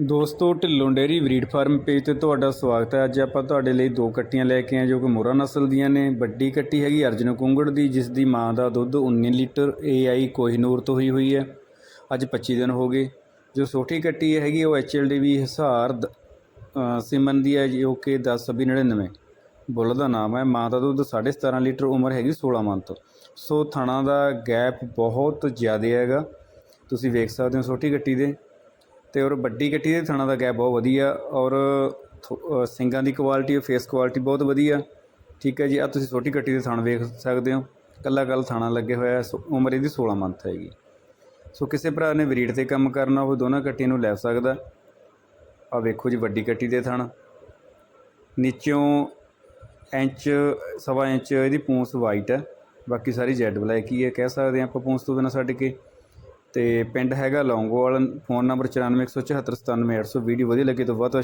ਦੋਸਤੋ Dhillon dairy breed farm page ਤੇ ਤੁਹਾਡਾ ਸਵਾਗਤ ਹੈ। ਅੱਜ ਆਪਾਂ ਤੁਹਾਡੇ ਲਈ ਦੋ ਕੱਟੀਆਂ ਲੈ ਕੇ ਆਏ ਜੋ ਕਿ ਮੋਰਾ ਨਸਲ ਦੀਆਂ ਨੇ। ਵੱਡੀ ਕੱਟੀ ਹੈਗੀ ਅਰਜਨ ਕੁੰਗੜ ਦੀ ਜਿਸ ਦੀ ਮਾਂ ਦਾ ਦੁੱਧ 19 ਲੀਟਰ ਏਆਈ ਕੋਹੀਨੂਰ ਤੋਂ ਹੋਈ ਹੋਈ ਹੈ। ਅੱਜ 25 ਦਿਨ ਹੋ ਗਏ। ਜੋ ਛੋਟੀ ਕੱਟੀ ਹੈਗੀ ਉਹ ਐਚਐਲਡੀਵੀ ਹਿਸਾਰ ਦ- ਅ, ਸਿਮਨ ਦੀ ਹੈ ਜੋ ਕਿ 1099 ਬੁੱਲ ਦਾ ਨਾਮ ਹੈ। ਮਾਂ ਦਾ ਦੁੱਧ 17.5 ਲੀਟਰ ਉਮਰ ਹੈਗੀ 16 ਮੰਥ ਸੋ ਥਣਾ ਦਾ ਗੈਪ ਬਹੁਤ ਜ਼ਿਆਦਾ ਹੈਗਾ। ਤੁਸੀਂ ਵੇਖ ਸਕਦੇ ਹੋ ਛੋਟੀ ਕੱਟੀ ਦੇ। ਅਤੇ ਔਰ ਵੱਡੀ ਕੱਟੀ ਦੇ ਥਣਾ ਦਾ ਗੈਪ ਬਹੁਤ ਵਧੀਆ ਔਰ ਥੋ- ਸਿੰਗਾਂ ਦੀ ਕੁਆਲਿਟੀ ਔਰ ਫੇਸ ਕੁਆਲਿਟੀ ਬਹੁਤ ਵਧੀਆ। ਠੀਕ ਹੈ ਜੀ ਆ ਤੁਸੀਂ ਛੋਟੀ ਕੱਟੀ ਦੇ ਥਣ ਵੇਖ ਸਕਦੇ ਹੋ। ਕੱਲਾ ਕੱਲ ਥਾਣਾ ਲੱਗੇ ਹੋਇਆ ਸੋ, ਉਮਰ ਇਹਦੀ 16 ਮੰਥ ਹੈਗੀ। ਸੋ ਕਿਸੇ ਭਰਾ ਨੇ ਬਰੀਡ ਤੇ ਕੰਮ ਕਰਨਾ ਉਹ ਦੋਨਾਂ ਕੱਟੀਆਂ ਨੂੰ ਲੈ ਸਕਦਾ। ਆ ਵੇਖੋ ਜੀ, ਵੱਡੀ ਕੱਟੀ ਦੇ ਥਣ। ਨੀਚੋਂ ਇੰਚ, ਸਵਾ ਇੰਚ ਇਹਦੀ ਪੂੰਛ ਵਾਈਟ ਹੈ। ਬਾਕੀ ਸਾਰੀ ਜੈਡ ਬਲੈਕ ਹੀ ਹੈ, ਕਹਿ ਸਕਦੇ ਹਾਂ ਆਪਾਂ ਪੂੰਛ ਤੋਂ ਬਿਨਾਂ ਛੱਡ ਕੇ। ਅਤੇ ਪਿੰਡ ਹੈਗਾ ਲੌਂਗੋਵਾਲ ਫੋਨ ਨੰਬਰ 9417797800 ਵੀਡੀਓ ਵਧੀਆ ਲੱਗੇ ਤਾਂ ਵੱਧ ਤੋਂ